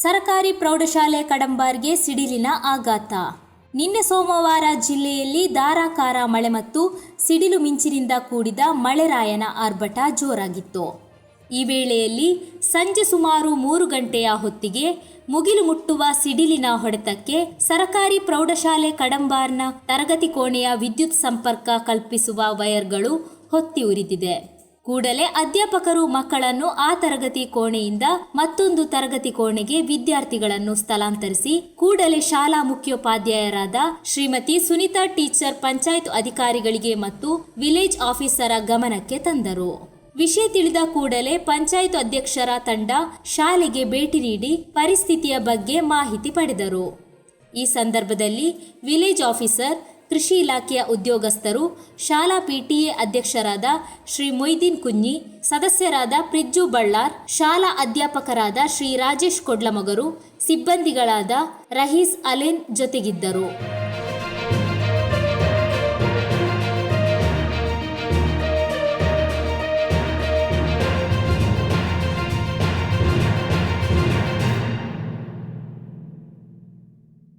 ಸರಕಾರಿ ಪ್ರೌಢಶಾಲೆ ಕಡಂಬಾರ್ಗೆ ಸಿಡಿಲಿನ ಆಘಾತ. ನಿನ್ನೆ ಸೋಮವಾರ ಜಿಲ್ಲೆಯಲ್ಲಿ ಧಾರಾಕಾರ ಮಳೆ ಮತ್ತು ಸಿಡಿಲು ಮಿಂಚಿನಿಂದ ಕೂಡಿದ ಮಳೆರಾಯನ ಆರ್ಭಟ ಜೋರಾಗಿತ್ತು. ಈ ವೇಳೆಯಲ್ಲಿ ಸಂಜೆ ಸುಮಾರು ಮೂರು ಗಂಟೆಯ ಹೊತ್ತಿಗೆ ಮುಗಿಲು ಮುಟ್ಟುವ ಸಿಡಿಲಿನ ಹೊಡೆತಕ್ಕೆ ಸರಕಾರಿ ಪ್ರೌಢಶಾಲೆ ಕಡಂಬಾರ್ನ ತರಗತಿ ಕೋಣೆಯ ವಿದ್ಯುತ್ ಸಂಪರ್ಕ ಕಲ್ಪಿಸುವ ವೈರ್ಗಳು ಹೊತ್ತಿ ಉರಿದಿದೆ. ಕೂಡಲೇ ಅಧ್ಯಾಪಕರು ಮಕ್ಕಳನ್ನು ಆ ತರಗತಿ ಕೋಣೆಯಿಂದ ಮತ್ತೊಂದು ತರಗತಿ ಕೋಣೆಗೆ ವಿದ್ಯಾರ್ಥಿಗಳನ್ನು ಸ್ಥಳಾಂತರಿಸಿ ಕೂಡಲೇ ಶಾಲಾ ಮುಖ್ಯೋಪಾಧ್ಯಾಯರಾದ ಶ್ರೀಮತಿ ಸುನೀತಾ ಟೀಚರ್ ಪಂಚಾಯತ್ ಅಧಿಕಾರಿಗಳಿಗೆ ಮತ್ತು ವಿಲೇಜ್ ಆಫೀಸರ ಗಮನಕ್ಕೆ ತಂದರು. ವಿಷಯ ತಿಳಿದ ಕೂಡಲೇ ಪಂಚಾಯತ್ ಅಧ್ಯಕ್ಷರ ತಂಡ ಶಾಲೆಗೆ ಭೇಟಿ ನೀಡಿ ಪರಿಸ್ಥಿತಿಯ ಬಗ್ಗೆ ಮಾಹಿತಿ ಪಡೆದರು. ಈ ಸಂದರ್ಭದಲ್ಲಿ ವಿಲೇಜ್ ಆಫೀಸರ್ ಕೃಷಿ ಇಲಾಖೆಯ ಉದ್ಯೋಗಸ್ಥರು, ಶಾಲಾ ಪಿಟಿಎ ಅಧ್ಯಕ್ಷರಾದ ಶ್ರೀ ಮೊಯ್ದೀನ್ ಕುഞ്ഞಿ ಸದಸ್ಯರಾದ ಪ್ರಿಜ್ಜು ಬಳ್ಳಾರ್, ಶಾಲಾ ಅಧ್ಯಾಪಕರಾದ ಶ್ರೀ ರಾಜೇಶ್ ಕೊಡ್ಲಮಗರು, ಸಿಬ್ಬಂದಿಗಳಾದ ರಹೀಸ್ ಅಲೆನ್ ಜೊತೆಗಿದ್ದರು.